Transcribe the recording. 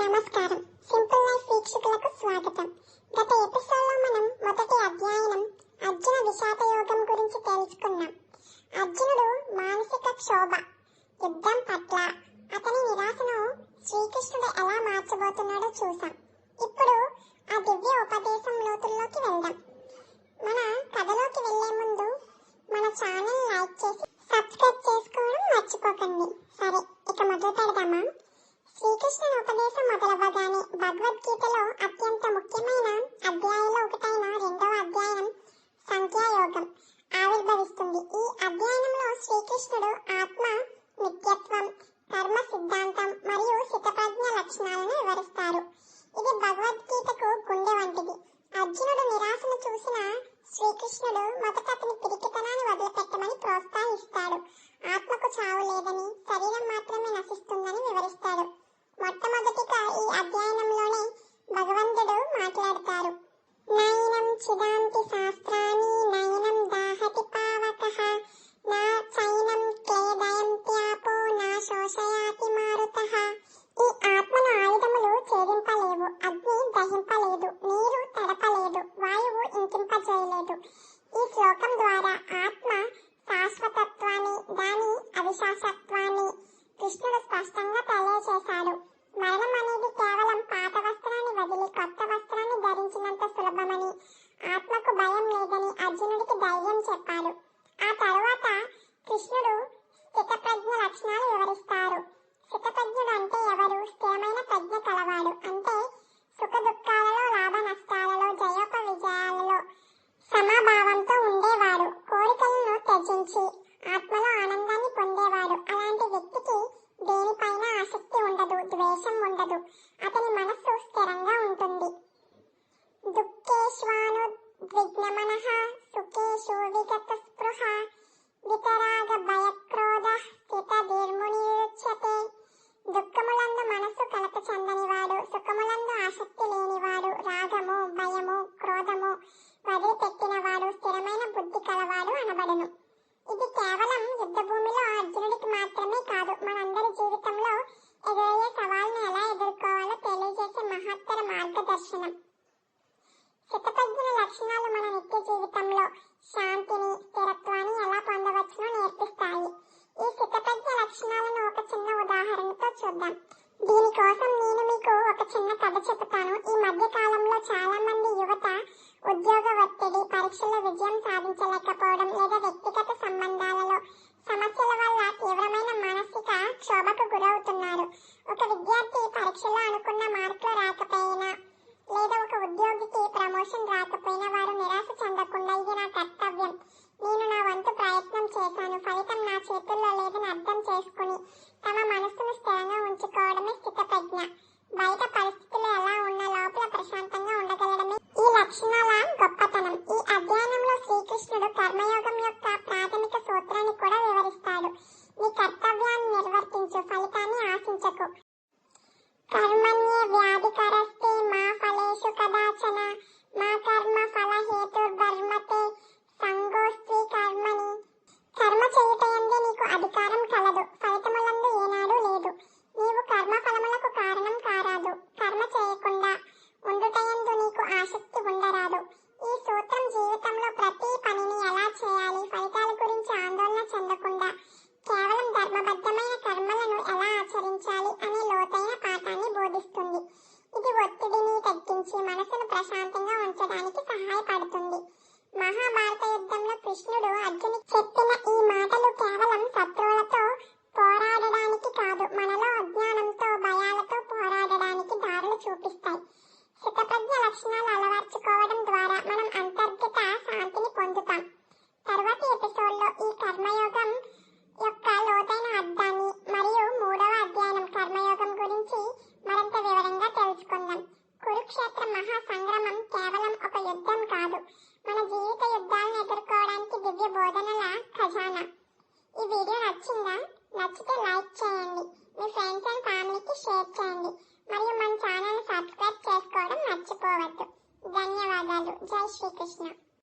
నమస్కారం. Simple life వీక్షకులకు స్వాగతం. గత ఎపిసోడ్లో మనం మొదటి అధ్యయనం అర్జున విషాద యోగం గురించి తెలుసుకున్నాం. అర్జునుడు మానసిక క్షోభ యుద్ధం పట్ల. అతని నిరాశను శ్రీకృష్ణుడు ఎలా మార్చబోతున్నాడో చూసాం ఇప్పుడు ఆ దివ్య ఉపదేశం లోతుల్లోకి వెళ్దాం. మన కథలోకి వెళ్ళే ముందు మన ఛానల్ లైక్ చేసి సబ్స్క్రైబ్ చేసుకోవడం మర్చిపోకండి. సరే ఇక మొదలు పెడదామా? శ్రీకృష్ణుని ఉపదేశం మొదలవ్వగానే భగవద్గీతలో అత్యంత ముఖ్యమైన అధ్యాయంలో ఒకటైన రెండవ అధ్యాయం సంఖ్యాయోగం ఆవిర్భవిస్తుంది. ఈ అధ్యయనంలో శ్రీకృష్ణుడు ఆత్మ నిత్యత్వం కర్మ సిద్ధాంతం మరియు స్థితప్రజ్ఞ లక్షణాలను వివరిస్తారు. ఇది భగవద్గీతకు గుండె వంటిది. అర్జునుడు నిరాశను చూసిన శ్రీకృష్ణుడు మొదట అతని పిరికితనాన్ని వదిలిపెట్టమని ప్రోత్సహిస్తాడు. ఆత్మకు చావు లేదని శరీరం మాత్రమే నశిస్తుందని నయనం శాస్త్రాన్ని నయనం దాహతి పావకః నా చైనం క్లేదయంత్యాపో నా శోషయాతి మారుతః ఈ ఆత్మల ఆయుధములు ఛేదింపలేవు అగ్ని దహింపలేదు నీరు తడపలేదు వాయువు ఇంకింపజేయలేదు ఈ శ్లోక స్థితప్రజ్ఞ లక్షణాలు వివరిస్తారు. స్థితప్రజ్ఞుడు అంటే ఎవరు? స్థిరమైన ప్రజ్ఞ కలవాడు అంటే సుఖ దుఃఖాలలో లాభ నష్టాలలో జయోప విజయాలలో సమభావంతో ఉండేవాడు కోరికలను త్యజించి ఆత్మలో ఆనందాన్ని పొందేవాడు అలాంటి వ్యక్తికి దేనిపైన ఆసక్తి ఉండదు ద్వేషం ఉండదు. 焦ってね దీనికోసం నేను మీకు ఒక చిన్న కథ చెబుతాను. ఈ మధ్య కాలంలో చాలా మంది యువత ఉద్యోగ ఒత్తిడి పరీక్షల్లో విజయం సాధించలేకపోవడం లేదా వ్యక్తిగత సంబంధాలలో సమస్యల వల్ల తీవ్రమైన మానసిక క్షోభకు గురవుతున్నారు. ఒక విద్యార్థి పరీక్షలో అనుకున్న మార్కులు రాకపోయినా లేదా ఒక ఉద్యోగికి ప్రమోషన్ రాకపోయినా వారు నిరాశ చెందకుండా ఇది నా కర్తవ్యం. నేను నా వంతు ప్రయత్నం చేశాను. ఫలితం నా చేతుల్లో లేదని అర్థం చేసుకుని ความไม่ సంగ్రామం కేవలం ఒక యుద్ధం కాదు. మన జీవిత యుద్ధాలను ఎదుర్కోవడానికి దివ్య బోధనల ఖజానా. ఈ వీడియో నచ్చిందా? నచ్చితే లైక్ చేయండి. మీ ఫ్రెండ్స్ అండ్ ఫ్యామిలీకి షేర్ చేయండి. మరియు మన ఛానల్ సబ్స్క్రైబ్ చేసుకోవడం మర్చిపోవద్దు. ధన్యవాదాలు. జై శ్రీకృష్ణ.